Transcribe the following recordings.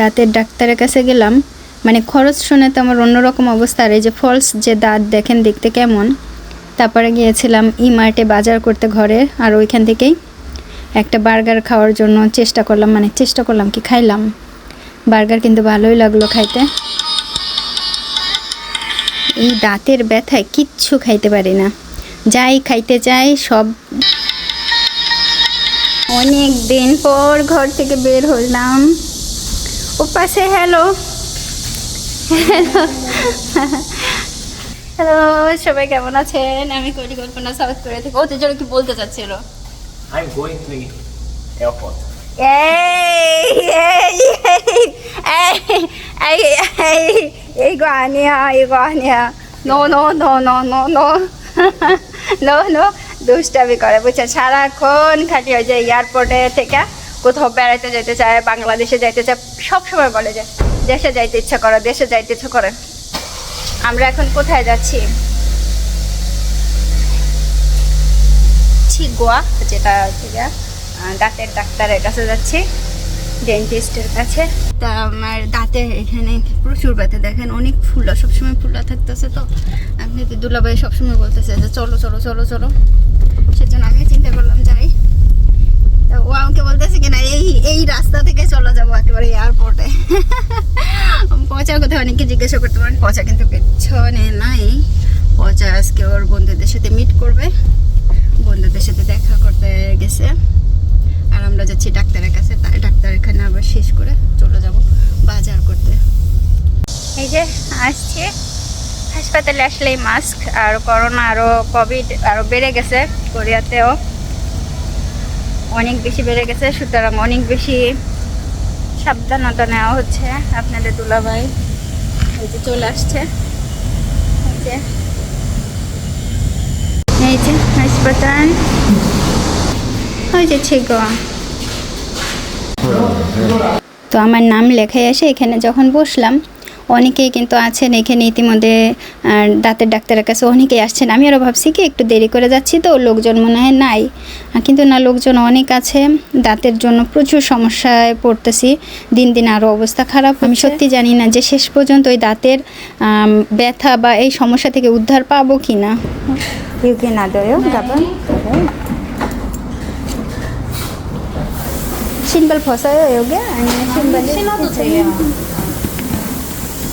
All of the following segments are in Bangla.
দাঁতের ডাক্তারের কাছে গেলাম মানে খরচ শুনে তো আমার অন্যরকম অবস্থা। আর এই যে ফলস যে দাঁত, দেখেন দেখতে কেমন। তারপরে গিয়েছিলাম ই মার্টে বাজার করতে ঘরে, আর ওইখান থেকেই একটা বার্গার খাওয়ার জন্য চেষ্টা করলাম মানে চেষ্টা করলাম কি খাইলাম। বার্গার কিন্তু ভালোই লাগল খাইতে। এই দাঁতের ব্যথায় কিচ্ছু খাইতে পারি না। যাই খাইতে চাই সব অনেক দিন পর ঘর থেকে বের হলাম। ও পাশে হ্যালো হ্যালো সবাই কেমন আছেন? আমি পরিকল্পনা সাউথ কোরিয়া থেকে। ওদের জন্য কি বলতে চাচ্ছিল? I'm going to airport. এই এই এই এই এই এই গানিয়া এই গানিয়া no no no no no no no no দুষ্টামি করে বুঝছে সারাক্ষণ খালি ওই যে এয়ারপোর্টে থেকে কোথাও বেড়াতে যেতে চায়, বাংলাদেশে যাইতে চায় সব সময় বলে যে, দেশে যাইতে ইচ্ছা করে, দেশে যাইতে ইচ্ছা করে। আমরা এখন কোথায় যাচ্ছি? গোয়া, যেটা হচ্ছে দাঁতের ডাক্তারের কাছে যাচ্ছি, ডেন্টিস্টের কাছে। তা আমার দাঁতে এখানে প্রচুর ব্যথা, দেখেন অনেক ফুলা, সবসময় ফুলা থাকতেছে তো। আপনি তো দুলাভাই সবসময় বলতেছে যে, চলো চলো চলো চলো। সেজন্য আমি চিন্তা করলাম যাই। ও আমাকে বলতেছে কিনা এই এই রাস্তা থেকে চলে যাব একেবারে এয়ারপোর্টে পচা কোথায় অনেকে জিজ্ঞাসা করতে পারেন, পচা কিন্তু পেছনে নাই। পচা আজকে ওর বন্ধুদের সাথে মিট করবে। বন্ধুদের সাথে দেখা করতে গেছে। আর আমরা যাচ্ছি ডাক্তারের কাছে ডাক্তার এখানে আবার শেষ করে চলে যাব বাজার করতে। এই যে আসছে। হাসপাতালে আসলেই মাস্ক আর করোনা আরও কোভিড আরও বেড়ে গেছে কোরিয়াতেও। অনেক বেশি বেড়ে গেছে, সুতরাং অনেক বেশি সাবধানতা নেওয়া হচ্ছে আপনাদের দুলাভাই। এই যে চলে আসছে। এই যে। এই যে হাসপাতাল ওই যে ছিগোয়া তো আমার নাম লেখাই আসে, এখানে যখন বসলাম অনেকেই কিন্তু আছেন এখানে ইতিমধ্যে আর দাঁতের ডাক্তারের কাছে অনেকেই আসছেন আমি আরও ভাবছি কি একটু দেরি করে যাচ্ছি তো লোকজন মনে হয় নাই আহ, কিন্তু না লোকজন অনেক আছে দাঁতের জন্য প্রচুর সমস্যায় পড়তেছি দিন দিন আরও অবস্থা খারাপ আমি সত্যি জানি না যে শেষ পর্যন্ত ওই দাঁতের আম, ব্যথা বা এই সমস্যা থেকে উদ্ধার পাবো কি না 이게 나도요, 가방? 신발 벗어요, 여기? 아니면 신발이? 신어도 돼요.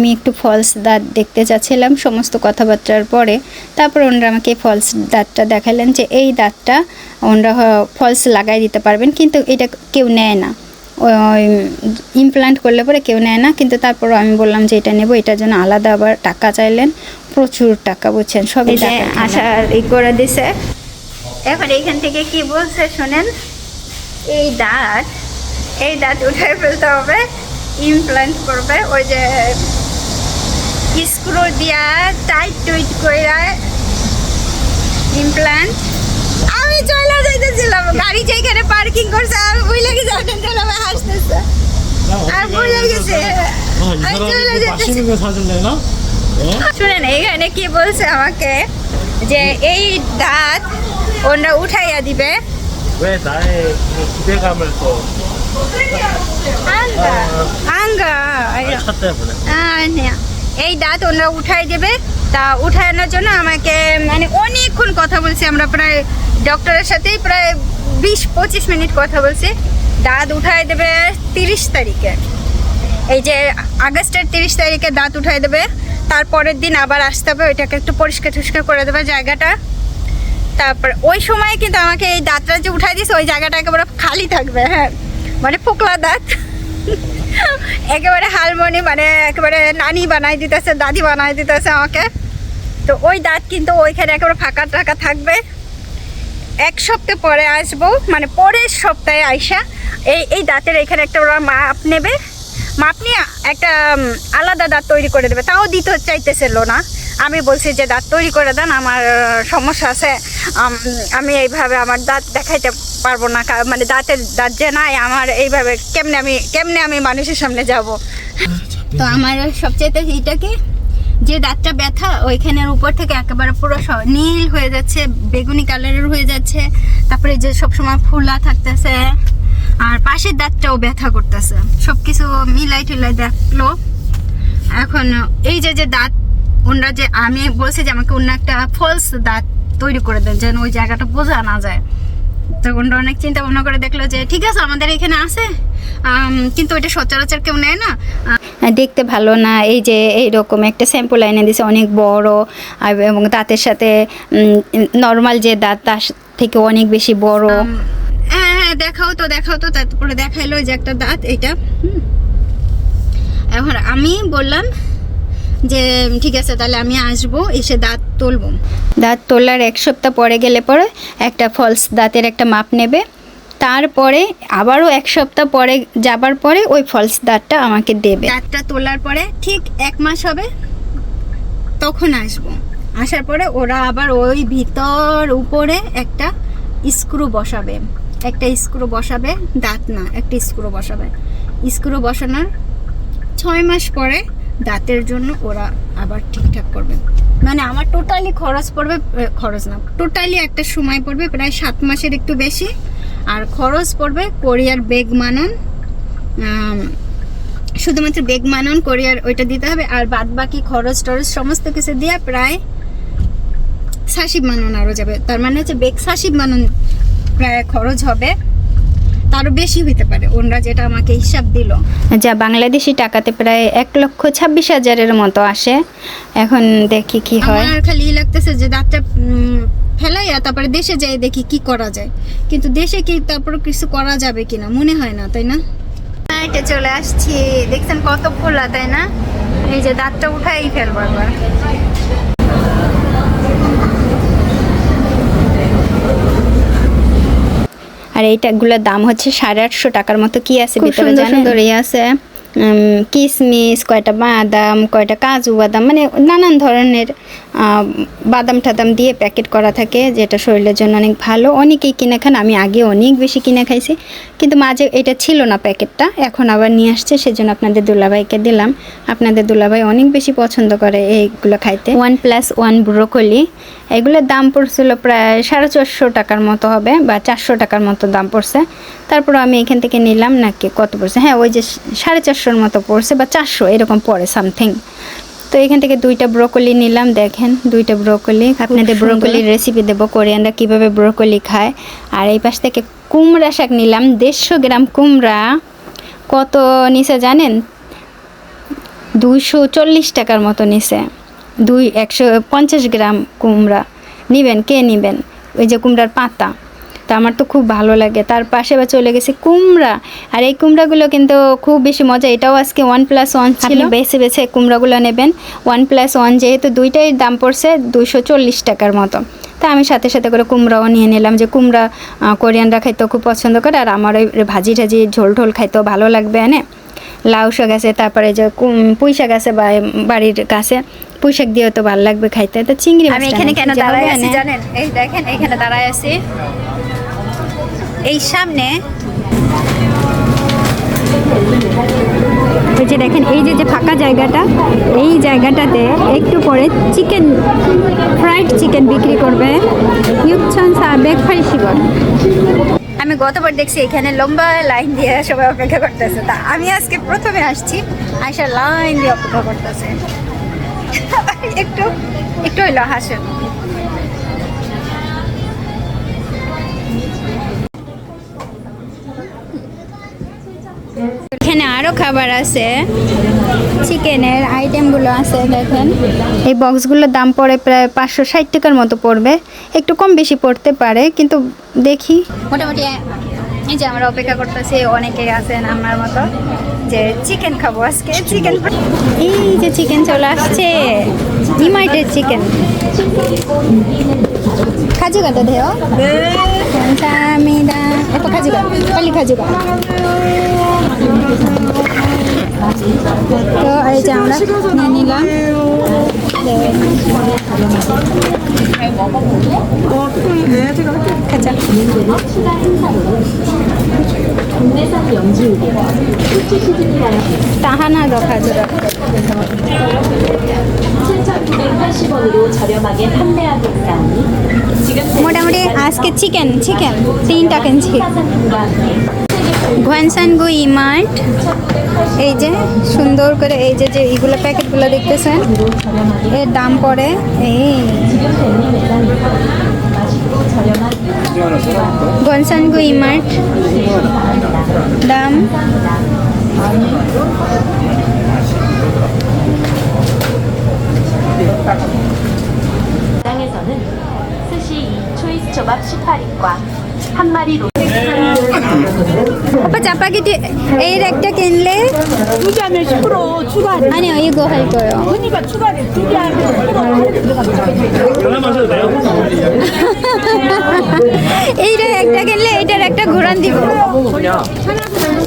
আমি একটু ফলস দাঁত দেখতে চাচ্ছিলাম সমস্ত কথাবার্তার পরে। তারপর ওনারা আমাকে ফলস দাঁতটা দেখালেন যে এই দাঁতটা ওনারা ফলস লাগাই দিতে পারবেন কিন্তু এটা কেউ নেয় না। ইমপ্লান্ট করলে পরে কেউ নেয় না কিন্তু তারপরও আমি বললাম যে এটা নেব এটার জন্য আলাদা আবার টাকা চাইলেন। প্রচুর টাকা বুঝছেন সবই আসার ই করে দিছে। এখন এইখান থেকে কি বলছে শোনেন এই দাঁত এই দাঁত উঠে ফেলতে হবে ইমপ্লান্ট করবে ওই যে স্ক্রু দিয়া টাইট টুইট কইরা ইমপ্ল্যান্ট আমি চলে যাইতেছিলাম গাড়ি যেখানে পার্কিং করছে আমি ভুল লাগে জানেন তাহলে আমি হাসতেছে। আর ভুল লাগেছে শুনেন এখানে কি বলছে আমাকে যে এই দাঁত ওনরা উঠাইয়া দিবে। এই দাঁত ওনারা উঠাই দেবে। তা উঠানোর জন্য আমাকে মানে অনেকক্ষণ কথা বলছি আমরা, প্রায় ডক্টরের সাথেই প্রায় বিশ, পঁচিশ মিনিট কথা বলছি। দাঁত উঠাই দেবে তিরিশ তারিখে। এই যে আগস্টের তিরিশ তারিখে দাঁত উঠাই দেবে। তারপরের দিন আবার আসতে হবে, ওইটাকে একটু পরিষ্কার টরিষ্কার করে দেবে জায়গাটা। তারপর ওই সময় কিন্তু আমাকে এই দাঁতটা যে উঠাই দিয়েছে, ওই জায়গাটা একেবারে খালি থাকবে হ্যাঁ। মানে ফোকলা দাঁত। একেবারে হারমোনি মানে একেবারে নানি বানাই দিতেছে, দাদি বানাই দিতেছে আমাকে। তো ওই দাঁত কিন্তু ওইখানে একেবারে ফাঁকা টাকা থাকবে। এক সপ্তাহ পরে আসব মানে পরের সপ্তাহে আইসা এই এই দাঁতের এখানে একটা ওরা মাপ নেবে। মাপ নিয়ে একটা আলাদা দাঁত তৈরি করে দেবে। তাও দিতে চাইতেছিল না আমি বলছি যে, দাঁত তৈরি করে দেন, আমার সমস্যা আছে। আমি এইভাবে আমার দাঁত দেখাইতে পারব না মানে দাঁতের দাঁত যে নাই, আমার এইভাবে কেমনে আমি কেমনে আমি মানুষের সামনে যাব? তো আমার সবচেয়ে এইটা কি? যে দাঁতটা ব্যথা, ওইখানের উপর থেকে একেবারে পুরো নীল হয়ে যাচ্ছে, বেগুনি কালারের হয়ে যাচ্ছে। তারপরে যে সবসময় ফুলা থাকতেছে, আর পাশের দাঁতটাও ব্যথা করতেছে। সবকিছু মিলাই টিলাই দেখল। এখন এই যে যে দাঁত ওনারা যে আমি বলছি যে আমাকে অন্য একটা ফলস দাঁত তৈরি করে দেন যেন ওই জায়গাটা বোঝা না যায়। তো ওরা অনেক চিন্তা ভাবনা করে দেখল যে ঠিক আছে আমাদের এখানে আছে। কিন্তু ওইটা সচরাচর কেউ নেয় না। দেখতে ভালো না এই যে এইরকম একটা স্যাম্পল এনে দিছে অনেক বড় এবং দাঁতের সাথে নর্মাল যে দাঁত তার থেকে অনেক বেশি বড়। হ্যাঁ হ্যাঁ দেখাও তো দেখাও তো তারপরে দেখাইলো যে একটা দাঁত এটা। এখন আমি বললাম যে ঠিক আছে তাহলে আমি আসব এসে দাঁত তুলবো। দাঁত তোলার এক সপ্তাহ পরে গেলে পরে একটা ফলস দাঁতের একটা মাপ নেবে। তারপরে আবারও এক সপ্তাহ পরে যাবার পরে ওই ফলস দাঁতটা আমাকে দেবে। দাঁতটা তোলার পরে ঠিক এক মাস হবে তখন আসব। আসার পরে ওরা আবার ওই ভিতর উপরে একটা স্ক্রু বসাবে। একটা স্ক্রু বসাবে দাঁত না একটা স্ক্রু বসাবে। স্ক্রু বসানোর ছয় মাস পরে দাঁতের জন্য ওরা আবার ঠিকঠাক করবে। মানে আমার টোটালি খরচ পড়বে খরচ না টোটালি একটা সময় পড়বে, প্রায় সাত মাসের একটু বেশি। আর খরচ পড়বে কোরিয়ার বেগ মানন শুধুমাত্র বেগ মানন কোরিয়ার ওইটা দিতে হবে, আর বাদ বাকি খরচ টরচ সমস্ত কিছু দিয়ে প্রায় সাশিব মানন আরও যাবে। তার মানে হচ্ছে বেগ সাশিব মানন প্রায় খরচ হবে। তারও বেশি হইতে পারে। ওনরা যেটা আমাকে হিসাব দিল। যা বাংলাদেশি টাকাতে প্রায় এক লক্ষ ছাব্বিশ হাজারের মতো আসে। এখন দেখি কি হয়। আমার খালি লাগতেছে যে দাঁতটা ফেলাইয়া তারপরে দেশে যাই দেখি কি করা যায়। কিন্তু দেশে কি তারপর কিছু করা যাবে কিনা মনে হয় না তাই না? এটা চলে আসছি। দেখছেন কত খোলা তাই না? এই যে দাঁতটা উঠাই ফেলব একবার। আর এইটাগুলোর দাম হচ্ছে সাড়ে আটশো টাকার মতো। কি আছে ভিতরে জানেন? আছে। উম, কিশমিশ কয়টা বাদাম কয়টা কাজু বাদাম মানে নানান ধরনের বাদাম টাদাম দিয়ে প্যাকেট করা থাকে, যেটা শরীরের জন্য অনেক ভালো। অনেকেই কিনে খান, আমি আগে অনেক বেশি কিনে খাইছি। কিন্তু মাঝে এটা ছিল না প্যাকেটটা, এখন আবার নিয়ে আসছে, সেজন্য আপনাদের দুলাভাইকে দিলাম। আপনাদের দুলাভাই অনেক বেশি পছন্দ করে এইগুলো খাইতে। ওয়ান প্লাস ওয়ান ব্রোকলি এগুলোর দাম পড়ছিল প্রায় সাড়ে চারশো টাকার মতো হবে, বা চারশো টাকার মতো দাম পড়ছে। তারপর আমি এখান থেকে নিলাম নাকি কত পড়ছে? হ্যাঁ ওই যে সাড়ে চারশোর মতো পড়ছে, বা চারশো, এরকম পড়ে সামথিং তো এখান থেকে দুইটা ব্রোকলি নিলাম দেখেন দুইটা ব্রোকলি আপনাদের ব্রোকলির রেসিপি দেবো কোরিয়ানরা কীভাবে ব্রোকলি খায়। আর এই পাশ থেকে কুমড়া শাক নিলাম দেড়শো গ্রাম কুমড়া। কত নিচে জানেন? দুইশো চল্লিশ টাকার মতো নিছে। দুই একশো পঞ্চাশ গ্রাম কুমড়া। নিবেন কে নিবেন? ওই যে কুমড়ার পাতা। তা আমার তো খুব ভালো লাগে। তার পাশে বা চলে গেছে কুমড়া। আর এই কুমড়াগুলো কিন্তু খুব বেশি মজা। এটাও আজকে ওয়ান প্লাস ওয়ান ছিল। বেছে বেছে কুমড়াগুলো নেবেন। ওয়ান প্লাস ওয়ান যেহেতু দুইটাই দাম পড়ছে দুশো চল্লিশ টাকার মতো। তা আমি সাথে সাথে করে কুমড়াও নিয়ে নিলাম যে কুমড়া কোরিয়ানরা খাইতেও খুব পছন্দ করে আর আমার ওই ভাজি টাজি ঝোল ঢোল খাইতেও ভালো লাগবে এনে লাউ শাক আছে তারপরে যে পুঁই শাক আছে বা বাড়ির কাছে পুঁই শাক দিয়েও তো ভালো লাগবে খাইতে। তো চিংড়ি আমি এখানে কেন দাঁড়ায় আছি জানেন? এই দেখেন এখানে দাঁড়ায় আছি। এই সামনে এই যে দেখেন, এই যে যে ফাঁকা জায়গাটা, এই জায়গাটাতে একটু পরে চিকেন, ফ্রাইড চিকেন বিক্রি করবে আমি গতবার দেখছি এখানে লম্বা লাইন দিয়ে সবাই অপেক্ষা করতেছে। তা আমি আজকে প্রথমে আসছি আইসা লাইন দিয়ে অপেক্ষা করতেছে। একটু একটু হইল হাসেন। এখানে আরও খাবার আছে। চিকেনের আইটেমগুলো আছে, দেখেন। এই বক্সগুলোর দাম পড়ে প্রায় পাঁচশো ষাট টাকার মতো পড়বে। একটু কম বেশি পড়তে পারে, কিন্তু দেখি। মোটামুটি, এই যে আমরা অপেক্ষা করতেছি, অনেকে আছেন আমার মতো, যে চিকেন খাব আজকে চিকেন এই যে চিকেন চলে আসছে ইমাইটের চিকেন 가져가도 돼요? 네. 감사합니다. 어, 아빠 가져가. 빨리 가져가. 그 알장라 나니가 네. 어, 그래. 네, 제가 할게요. 가자. 즌이라는 나 하나 더 가져라. 7,980원으로 저렴하게 판매하고 있사오니 지금 মোটামুটি আজকে চিকেন চিকেন তিনটা কিনছি 상품과 함께 ঘনসানগু ইমার্ট এই যে সুন্দর করে এই যে যে এইগুলো প্যাকেটগুলো দেখতেছেন 저렴하게 এর দাম পড়ে এই 지금 벤니 매장에서 맛있고 저렴한 ঘনসানগু ইমার্ট দাম 매장에서는 스시 초이스 초밥 18인과 한 마리 로 아빠 짜파게티 에이 렉자 낀래? 두 잔에 10% 추가 아니요, 이거 할 거예요. 언니가 추가하래. 두 잔에 10%로 하나 마셔도 돼요? 에일 액자 낀래? 에일 액자 고란 디고. 하나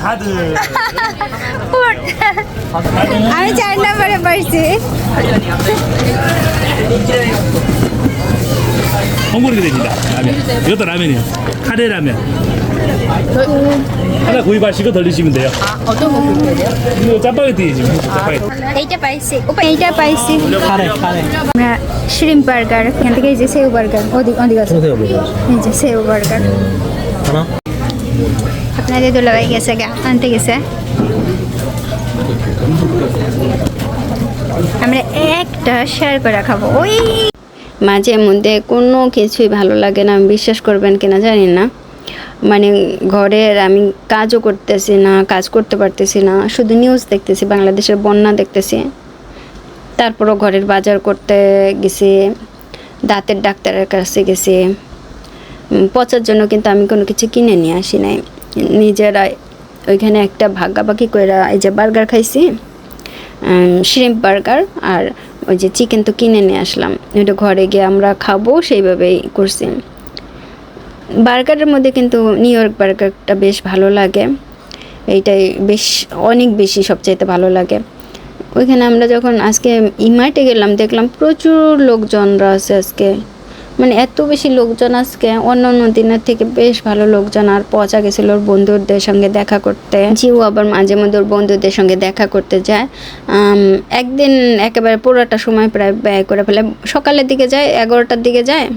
다들. আমি চার নম্বরে পারছি 홍보리가 됩니다. 라면. 이것도 라면이에요. 카레 라면. 하나 구입하시고 돌리시면 돼요. 어떤 거 구입해야 돼요? 이거 짜파게티 지금 짜파게티. এইটা পাইছি ওপা এইটা পাইছি 카레 카레. আমরা শ্রিম বার্গার এখান থেকে এই যে সেউ বার্গার ওদিক ওদিক আছে এই যে সেউ বার্গার 하나? আপনাদের দুলাভাই গেছে গা, আনতে গেছে। আমরা একটা শেয়ার করে খাব। ওই মাঝে মধ্যে কোনো কিছুই ভালো লাগে না, বিশ্বাস করবেন কিনা জানি না। মানে ঘরের আমি কাজও করতেছি না, কাজ করতে পারতেছি না। শুধু নিউজ দেখতেছি, বাংলাদেশের বন্যা দেখতেছি। তারপরও ঘরের বাজার করতে গেছি, দাঁতের ডাক্তারের কাছে গেছি। পচার জন্য কিন্তু আমি কোনো কিছু কিনে নিয়ে আসি নাই। নিজেরাই ওইখানে একটা ভাগাভাগি করে এই যে বার্গার খাইছি শ্রিম্প বার্গার আর ওই যে চিকেন তো কিনে নিয়ে আসলাম। ওইটা ঘরে গিয়ে আমরা খাব, সেইভাবেই করছি। বার্গারের মধ্যে কিন্তু নিউ ইয়র্ক বার্গারটা বেশ ভালো লাগে। এইটাই বেশ, অনেক বেশি সবচাইতে ভালো লাগে। ওইখানে আমরা যখন আজকে ইমার্টে গেলাম, দেখলাম প্রচুর লোকজনরা আছে আজকে। মানে এত বেশি লোকজন আজকে, অন্য অন্য দিনের থেকে বেশ ভালো লোকজন। আর পচা গেছিল ওর বন্ধুদের সঙ্গে দেখা করতে। জিও আবার মাঝে মধ্যে ওর বন্ধুদের সঙ্গে দেখা করতে যায়। একদিন একেবারে পুরোটা সময় প্রায় ব্যয় করে ফেলে। সকালের দিকে যায়, এগারোটার দিকে যায়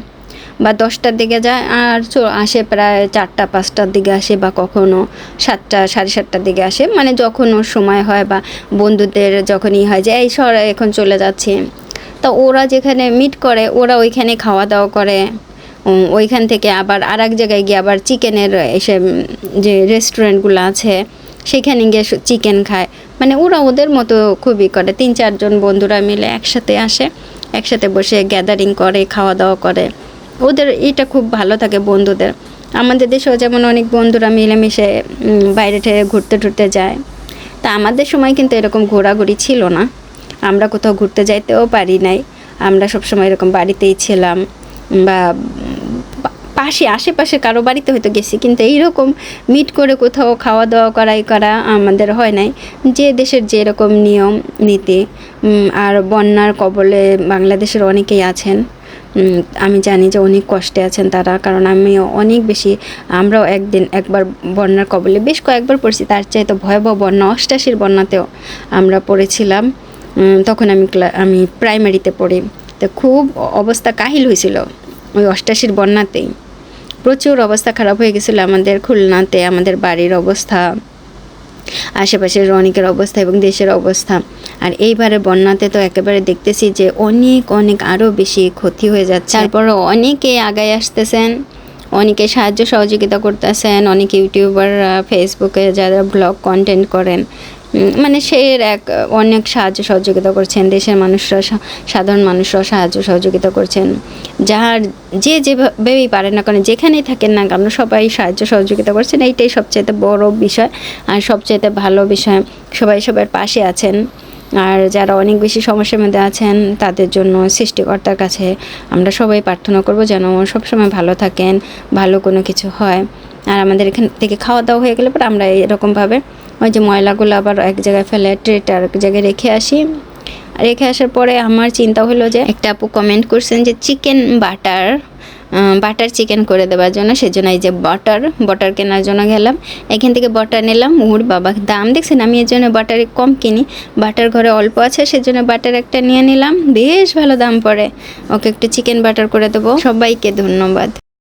বা দশটার দিকে যায়। আর আসে প্রায় চারটা, পাঁচটার দিকে আসে বা কখনো সাতটা, সাড়ে সাতটার দিকে আসে। মানে যখন ওর সময় হয় বা বন্ধুদের যখনই হয় যে, এই সর, এখন চলে যাচ্ছে। তো ওরা যেখানে মিট করে, ওরা ওইখানে খাওয়া দাওয়া করে ওইখান থেকে আবার আর এক জায়গায় গিয়ে আবার চিকেনের এসে যে রেস্টুরেন্টগুলো আছে, সেখানে গিয়ে চিকেন খায়। মানে ওরা ওদের মতো খুবই করে। তিন, চারজন বন্ধুরা মিলে একসাথে আসে, একসাথে বসে গ্যাদারিং করে খাওয়া দাওয়া করে। ওদের এটা খুব ভালো থাকে বন্ধুদের। আমাদের দেশেও যেমন অনেক বন্ধুরা মিলেমিশে বাইরে ঘুরতে টুরতে যায়। তা আমাদের সময় কিন্তু এরকম ঘোরাঘুরি ছিল না। আমরা কোথাও ঘুরতে যাইতেও পারি নাই। আমরা সবসময় এরকম বাড়িতেই ছিলাম বা পাশে, আশেপাশে কারও বাড়িতে হয়তো গেছি, কিন্তু এইরকম মিট করে কোথাও খাওয়া দাওয়া করাই করা আমাদের হয় নাই। যে দেশের যে যেরকম নিয়ম, নীতি আর বন্যার কবলে বাংলাদেশের অনেকেই আছেন আমি জানি যে অনেক কষ্টে আছেন তারা, কারণ আমি অনেক বেশি, আমরাও একদিন একবার বন্যার কবলে বেশ কয়েকবার পড়েছি, তার চাইতে ভয়াবহ বন্যা, অষ্টাশির বন্যাতেও আমরা পড়েছিলাম। তখন আমি আমি প্রাইমারিতে পড়ি। তো খুব অবস্থা কাহিল হয়েছিল ওই অষ্টাশির বন্যাতেই। প্রচুর অবস্থা খারাপ হয়ে গেছিল আমাদের খুলনাতে, আমাদের বাড়ির অবস্থা, আশেপাশের অনেকের অবস্থা এবং দেশের অবস্থা। আর এইবারে বন্যাতে তো একেবারে দেখতেছি যে অনেক অনেক আরও বেশি ক্ষতি হয়ে যাচ্ছে। তারপরও অনেকে আগায় আসতেছেন, অনেকে সাহায্য সহযোগিতা করতেছেন, অনেক ইউটিউবাররা ফেসবুকে যারা ব্লগ কন্টেন্ট করেন মানে সে এক, অনেক সাহায্য সহযোগিতা করছেন, দেশের মানুষরা সাধারণ মানুষরা সাহায্য সহযোগিতা করছেন। যার যে যেভাবেই পারেন না কেন, যেখানেই থাকেন না কেন, সবাই সাহায্য সহযোগিতা করছেন। এইটাই সবচাইতে বড় বিষয় আর সবচাইতে ভালো বিষয়। সবাই সবার পাশে আছেন। আর যারা অনেক বেশি সমস্যার মধ্যে আছেন, তাদের জন্য সৃষ্টিকর্তার কাছে আমরা সবাই প্রার্থনা করব যেন সবসময় ভালো থাকেন, ভালো কোনো কিছু হয়। আর আমাদের এখান থেকে খাওয়া দাওয়া হয়ে গেলে পর আমরা এরকমভাবে ওই যে ময়লাগুলো আবার এক জায়গায় ফেলে ট্রেটা এক জায়গায় রেখে আসি। রেখে আসার পরে আমার চিন্তা হলো যে একটা আপু কমেন্ট করছেন যে চিকেন বাটার বাটার চিকেন করে দেওয়ার জন্য, সেজন্য এই যে বাটার বাটার কেনার জন্য গেলাম। এখান থেকে বাটার নিলাম। ওর বাবা, দাম দেখছেন? আমি এর জন্য বাটারে কম কিনি। বাটার ঘরে অল্প আছে, সেজন্য বাটার একটা নিয়ে নিলাম। বেশ ভালো দাম পড়ে। ওকে একটু চিকেন বাটার করে দেবো। সবাইকে ধন্যবাদ।